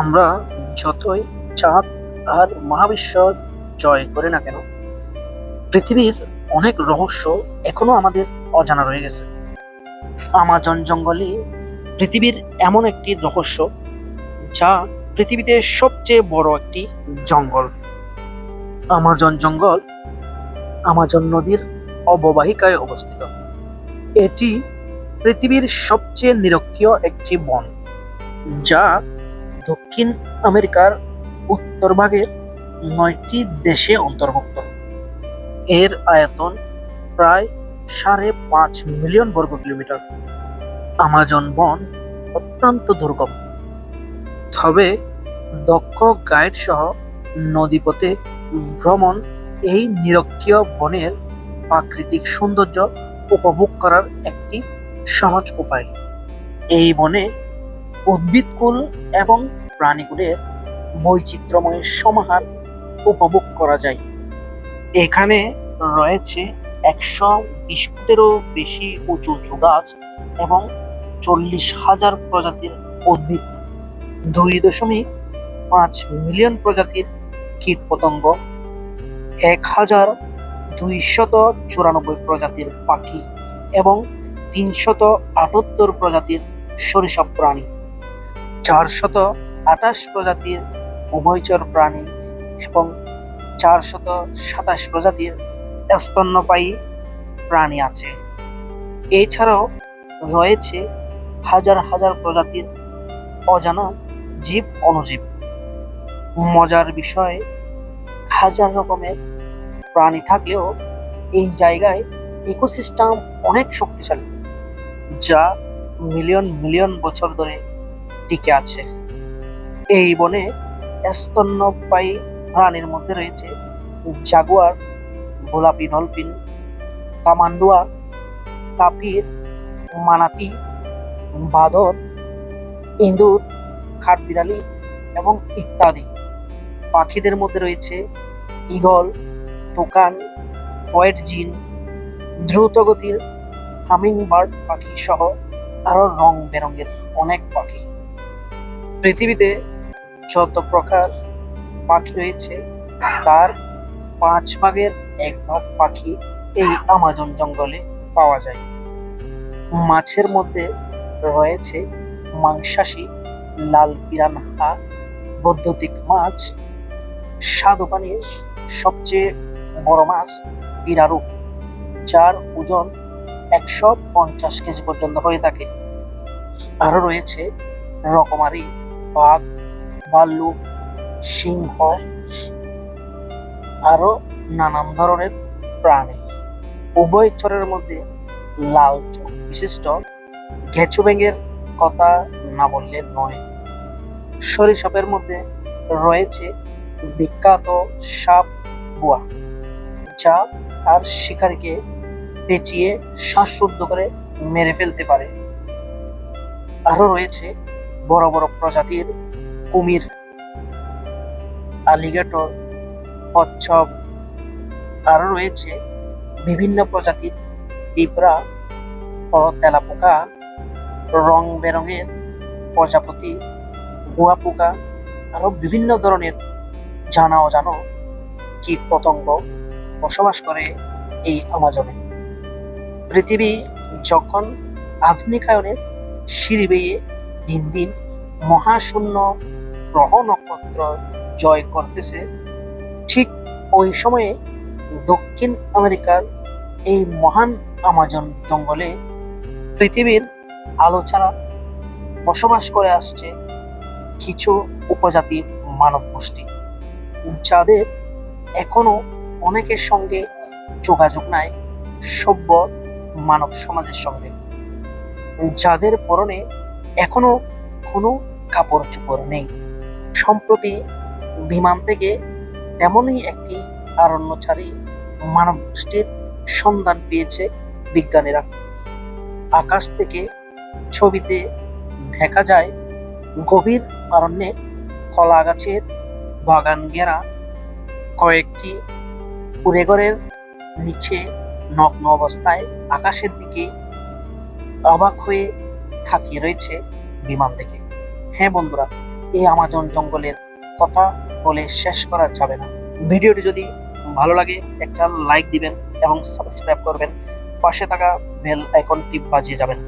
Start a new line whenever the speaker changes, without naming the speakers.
আমরা যতই চাঁদ আর মহাবিশ্ব জয় করে না কেন, পৃথিবীর অনেক রহস্য এখনও আমাদের অজানা রয়ে গেছে। আমাজন জঙ্গলই পৃথিবীর এমন একটি রহস্য যা পৃথিবীতে সবচেয়ে বড় একটি জঙ্গল। আমাজন জঙ্গল আমাজন নদীর অববাহিকায় অবস্থিত। এটি পৃথিবীর সবচেয়ে নিরক্ষীয় একটি বন, যা দক্ষিণ আমেরিকার উত্তর ভাগের নয়টি দেশে অন্তর্ভুক্ত। এর আয়তন প্রায় সাড়ে পাঁচ মিলিয়ন বর্গ কিলোমিটার। আমাজন বন অত্যন্ত দুর্গম। তবে দক্ষ গাইড সহ নদীপথে ভ্রমণ এই নিরক্ষীয় বনের প্রাকৃতিক সৌন্দর্য উপভোগ করার একটি সহজ উপায়। এই বনে উদ্ভিদকুল এবং প্রাণীকুলের বৈচিত্র্যময় সমাহার উপভোগ করা যায়। এখানে রয়েছে একশো বিশ ফুটেরও বেশি উঁচু উঁচু গাছ এবং চল্লিশ হাজার প্রজাতির উদ্ভিদ। দুই দশমিক পাঁচ মিলিয়ন প্রজাতির কীটপতঙ্গ এক হাজার দুইশত চুরানব্বই প্রজাতির পাখি এবং তিনশত আটাত্তর প্রজাতির সরিষা প্রাণী। চারশত আঠাশ প্রজাতির উভয়চর প্রাণী এবং চারশত সাতাশ প্রজাতির স্তন্যপায়ী প্রাণী আছে। এছাড়াও রয়েছে হাজার হাজার প্রজাতির অজানা জীব অণুজীব। মজার বিষয়ে, হাজার রকমের প্রাণী থাকলেও এই জায়গায় ইকোসিস্টেম অনেক শক্তিশালী, যা মিলিয়ন মিলিয়ন বছর ধরে টিকে আছে। এই বনে স্তন্যপায়ী প্রাণীর মধ্যে রয়েছে জাগুয়ার, গোলাপি ডলফিন, তামান্ডুয়া তাপির মানাতি, বাদর, ইঁদুর কাঠবিড়ালি এবং ইত্যাদি। পাখিদের মধ্যে রয়েছে ঈগল, টোকান হোয়াইট জিন, দ্রুতগতির হামিং বার্ড পাখি সহ আরও রং বেরঙের অনেক পাখি। পৃথিবীতে যত প্রকার পাখি রয়েছে, তার পাঁচ ভাগের এক ভাগ পাখি এই আমাজন জঙ্গলে পাওয়া যায়। মাছের মধ্যে রয়েছে মাংসাশী, লাল পিরানহা বৈদ্যুতিক মাছ, স্বাদু পানির সবচেয়ে বড় মাছ পিরারু যার ওজন একশো পঞ্চাশ কেজি পর্যন্ত হয়ে থাকে। আরও রয়েছে রকমারি বাঘ ভাল্লুক সিংহ আরও নানান ধরনের প্রাণী। উভয় চরের মধ্যে লাল চোখ বিশিষ্ট। ঘেঁচু ব্যাঙের কথা না বললে নয়। সরিষাপের মধ্যে রয়েছে বিখ্যাত সাপ বুয়া, যা তার শিকারীকে পেঁচিয়ে শ্বাসরুদ্ধ করে মেরে ফেলতে পারে। আরও রয়েছে বড় বড় প্রজাতির কুমির আলিগেটর কচ্ছপ আরও রয়েছে বিভিন্ন প্রজাতির পিঁপড়া ও তেলাপোকা, রং বেরঙের প্রজাপতি, গুয়া পোকা আরও বিভিন্ন ধরনের জানা অজানো কীট পতঙ্গ বসবাস করে এই আমাজনে। পৃথিবী যখন আধুনিকায়নের সিঁড়ি বেয়ে দিন দিন মহাশূন্য গ্রহ নক্ষত্র জয় করতেছে। ঠিক ওই সময়ে দক্ষিণ আমেরিকার এই মহান আমাজন জঙ্গলে পৃথিবীর আলো ছাড়া বসবাস করে আসছে কিছু উপজাতি মানব গোষ্ঠী যাদের এখনও অনেকের সঙ্গে যোগাযোগ নাই, সভ্য মানব সমাজের সঙ্গে। যাদের পরনে এখনও কোনো কাপড় চোপড় নেই। সম্প্রতি বিমান থেকে তেমনই একটি আরণ্যচারী মানব গোষ্ঠীর সন্ধান পেয়েছে বিজ্ঞানীরা। আকাশ থেকে ছবিতে দেখা যায়, গভীর অরণ্যে কলা গাছের বাগান ঘেরা কয়েকটি কুড়েঘরের নিচে নগ্ন অবস্থায় আকাশের দিকে অবাক হয়ে থাকিয়ে রয়েছে বিমান থেকে। হ্যাঁ বন্ধুরা, এই আমাজন জঙ্গলের কথা বলে শেষ করা যাবে না। ভিডিওটি যদি ভালো লাগে, একটা লাইক দিবেন এবং সাবস্ক্রাইব করবেন। পাশে থাকা বেল আইকনটি বাজিয়ে যাবেন।